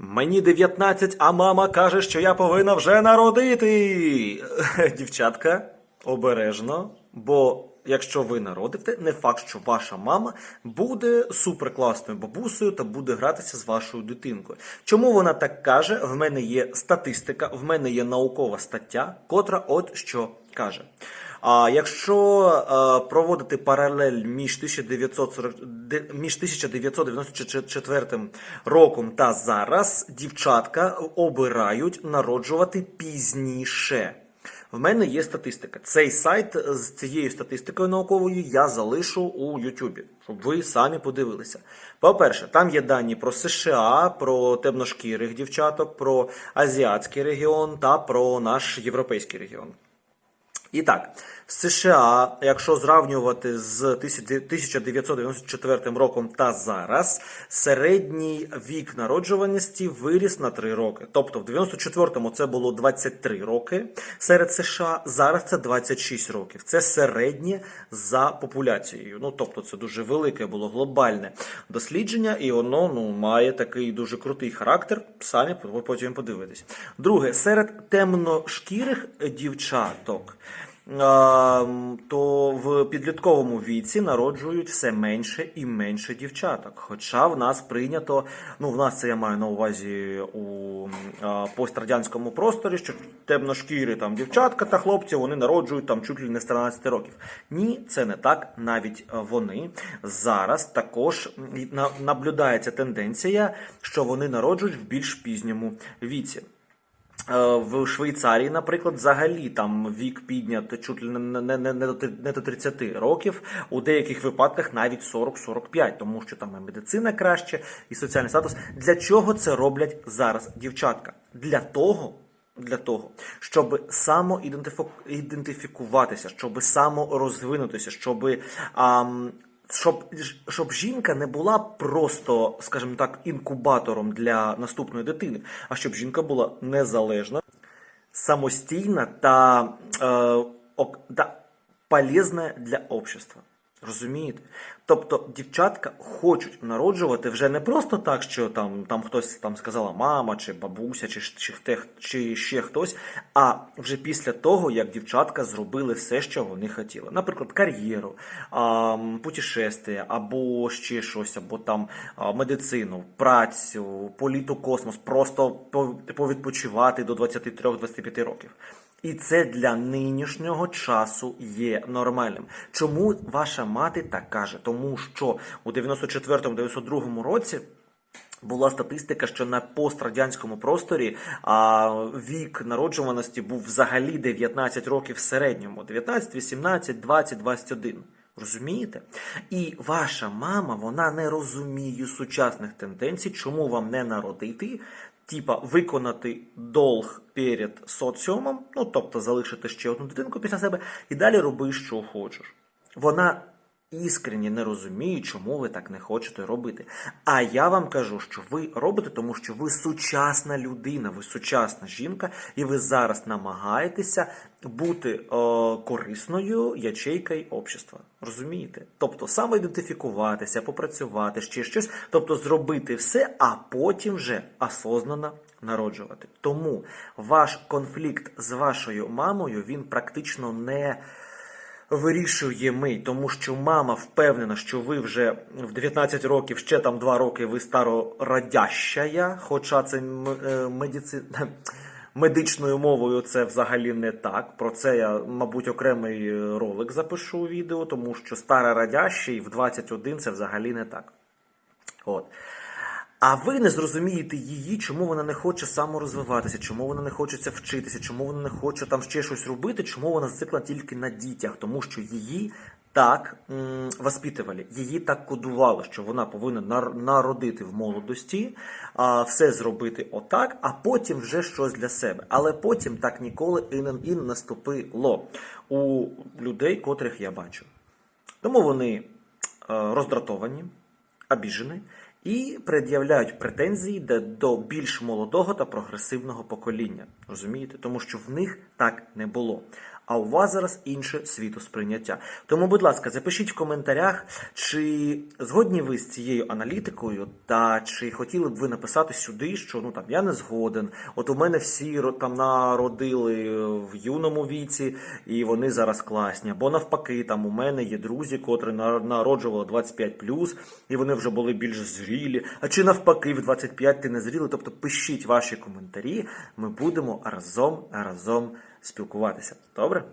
Мені 19, а мама каже, що я повинна вже народити. Дівчатка, обережно, бо якщо ви народите, не факт, що ваша мама буде суперкласною бабусею та буде гратися з вашою дитинкою. Чому вона так каже? В мене є статистика, в мене є наукова стаття, котра от що каже. А якщо е, проводити паралель між 1940, де- між 1994 роком та зараз, дівчатка обирають народжувати пізніше. В мене є статистика. Цей сайт з цією статистикою науковою я залишу у Ютубі, щоб ви самі подивилися. По-перше, там є дані про США, про темношкірих дівчаток, про азіатський регіон та про наш європейський регіон. І так, в США, якщо зрівнювати з 1994 роком та зараз, середній вік народжуваності виріс на 3 роки. Тобто в 94-му це було 23 роки серед США, зараз це 26 років. Це середнє за популяцією. Ну тобто це дуже велике було глобальне дослідження, і воно ну має такий дуже крутий характер. Самі потім подивитесь. Друге, серед темношкірих дівчаток. То в підлітковому віці народжують все менше і менше дівчаток. Хоча в нас прийнято, ну в нас це я маю на увазі у пострадянському просторі, що темношкірі там дівчатка та хлопці вони народжують там чуть ли не з 13 років. Ні, це не так. Навіть вони зараз також наблюдається тенденція, що вони народжують в більш пізньому віці. Е, В Швейцарії, наприклад, взагалі там вік піднято чуть ли не, не, не, не, до, не до 30 років, у деяких випадках навіть 40-45, тому що там і медицина краще, і соціальний статус. Для чого це роблять зараз дівчатка? Для того. Для того, щоб самоідентифікуватися, щоб саморозвинутися, щоб, ам, щоб, щоб жінка не була просто, скажімо так, інкубатором для наступної дитини, а щоб жінка була незалежна, самостійна та, е, та полезна для общества. Розумієте? Тобто дівчатка хочуть народжувати вже не просто так, що там, там хтось там сказала мама, чи бабуся, чи, чи, хте- чи ще хтось, а вже після того, як дівчатка зробили все, що вони хотіли. Наприклад, кар'єру, путешествия, або ще щось, або там медицину, працю, політу космос, просто по- повідпочивати до 23-25 років. І це для нинішнього часу є нормальним. Чому ваша мати так каже? Тому що у 94-92 році. Була статистика, що на пострадянському просторі а, вік народжуваності був взагалі 19 років в середньому: 19, 18, 20, 21. Розумієте? І ваша мама вона не розуміє сучасних тенденцій, чому вам не народити, типа виконати долг перед соціумом, ну тобто залишити ще одну дитинку після себе, і далі роби, що хочеш. Вона іскренні не розуміє, чому ви так не хочете робити. А я вам кажу, що ви робите, тому що ви сучасна людина, ви сучасна жінка, і ви зараз намагаєтеся бути е, корисною ячейкою общества. Розумієте? Тобто самоідентифікуватися, попрацювати, ще щось, тобто зробити все, а потім вже осознанно народжувати. Тому ваш конфлікт з вашою мамою він практично не вирішує ми, тому що мама впевнена, що ви вже в 19 років, ще там 2 роки ви старородящая, хоча це е, медици... медичною мовою це взагалі не так. Про це я, мабуть, окремий ролик запишу у відео, тому що старородящий в 21 це взагалі не так. От. А ви не зрозумієте її, чому вона не хоче саморозвиватися, чому вона не хочеться вчитися, чому вона не хоче там ще щось робити, чому вона зацикла тільки на дітях, тому що її так воспитували, її так кодували, що вона повинна нар- народити в молодості, а, все зробити отак, а потім вже щось для себе. Але потім так ніколи і не, і наступило у людей, котрих я бачу. Тому вони е, роздратовані, обіжені і пред'являють претензії до більш молодого та прогресивного покоління. Розумієте? Тому що в них так не було. А у вас зараз інше світосприйняття. Тому, будь ласка, запишіть в коментарях, чи згодні ви з цією аналітикою, та чи хотіли б ви написати сюди, що ну там я не згоден. От у мене всі там народили в юному віці, і вони зараз класні. Або навпаки, там у мене є друзі, котрі на- народжували 25+, і вони вже були більш зрілі. А чи навпаки, в 25 ти не зрілий? Тобто пишіть ваші коментарі, ми будемо разом разом спілкуватися. Добре?